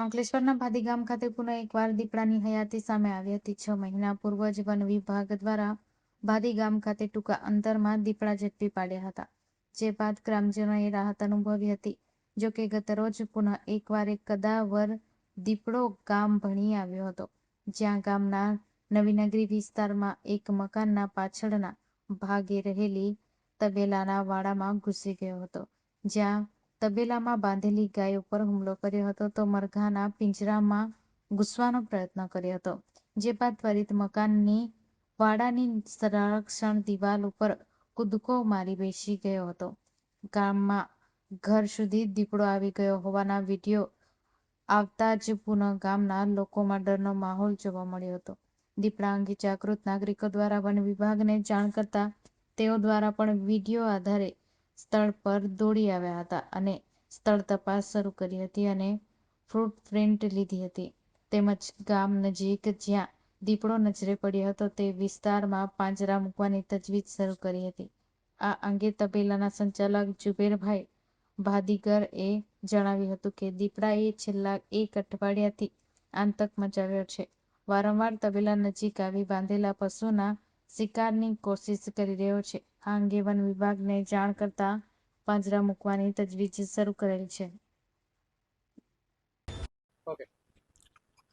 અંકલેશ્વરના ભાદી ખાતે પુનઃ એકવાર દીપડાની હયાતી સામે આવી હતી. છ મહિના પૂર્વ જ વન વિભાગ દ્વારા ભાદી ખાતે ટૂંકા અંતરમાં દીપડા ઝડપી પાડ્યા હતા, જે બાદ ગ્રામજનોએ રાહત અનુભવી હતી, જો કે ગતરોજ પુનઃ એકવાર એક કદાવર દીપડો ગામ ભણી આવ્યો હતો, જ્યાં ગામના નવીનગરી વિસ્તારમાં એક મકાનના પાછળના ભાગે રહેલી તબેલાના વાડામાં ઘૂસી ગયો હતો, જ્યાં તબેલામાં બાંધેલી ગાય ઉપર હુમલો કર્યો હતો તો મરઘાના પિંજરામાં ઘૂસવાનો પ્રયત્ન કર્યો હતો, જે બાદ ત્વરિત મકાનની વાડાની સંરક્ષણ દિવાલ ઉપર કૂદકો મારી બેસી ગયો હતો. ગામમાં ઘર સુધી દીપડો આવી ગયો હોવાના વીડિયો આવતા જ પુનઃ ગામના લોકોમાં ડરનો માહોલ જોવા મળ્યો હતો. દીપડા અંગે જાગૃત નાગરિકો દ્વારા વન વિભાગને જાણ કરતા તેઓ દ્વારા પણ વીડિયો આધારે સ્થળ પર દોડી આવ્યા હતા અને સ્થળ તપાસ શરૂ કરી હતી અને ફૂટપ્રિન્ટ લીધી હતી. તેમજ ગામ નજીક જ્યાં દીપડો નજરે પડ્યો હતો તે વિસ્તારમાં પાંજરા મૂકવાની તજવીજ શરૂ કરી હતી. આ અંગે તબેલાના સંચાલક જુબેરભાઈ ભાદીગર એ જણાવ્યું હતું કે દીપડાએ છેલ્લા એક અઠવાડિયાથી આતંક મચાવ્યો છે. વારંવાર તબેલા નજીક આવી બાંધેલા પશુના શિકારની કોશિશ કરી રહ્યો છે. આ અંગે વન વિભાગને જાણ કરતા પાંજરા મૂકવાની તજવીજ શરૂ કરેલ છે.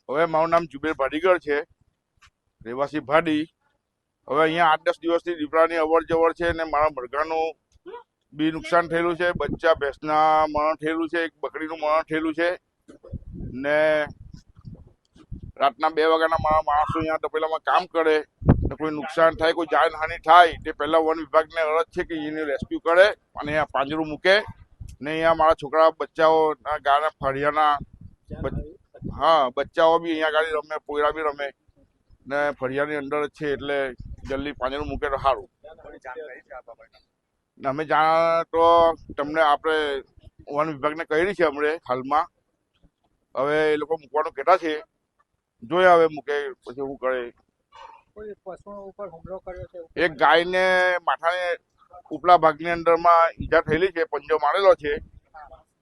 હવે મારું નામ જુબેર ભાડીગર છે. રહેવાસી ભાડી હવે અહીંયા આઠ દસ દિવસથી દીપડાની અવર જવર છે અને મારા મરઘાનું બી નુકસાન થયેલું છે. બચ્ચા ભેંસના મરણ થયેલું છે. એક બકરીનું મરણ થયેલું છે. ને રાતના બે વાગ્યાના મારા માણસો અહીંયા તપેલામાં કામ કરે. ને કોઈ નુકસાન થાય, કોઈ જાનહાનિ થાય, તે પહેલા વન વિભાગને અરજ છે કે એને રેસ્ક્યુ કરે અને અહીંયા પાંજરું મૂકે. ને અહીંયા મારા છોકરા બચ્ચાઓના ગાના ફળિયાના હા, બચ્ચાઓ બી અહીંયા ગાડી રમે, પોયરા બી રમે. ને ફળિયાની અંદર છે એટલે જલ્દી પાંજરું મૂકે તો સારું. અમે જાણ તો તમને આપણે વન વિભાગને કહી છે અમને હાલમાં. હવે એ લોકો મૂકવાનું કહેતા છે. જોઈએ હવે મૂકે, પછી હું કરે. કોઈ પશુઓ ઉપર હુમલો કર્યો છે એક ગાયને માથાને ઉપલા ભાગની અંદરમાં ઈજા થયેલી છે પંજો મારેલો છે.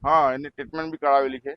હા. એની ટ્રીટમેન્ટ બી કરાવેલી છે.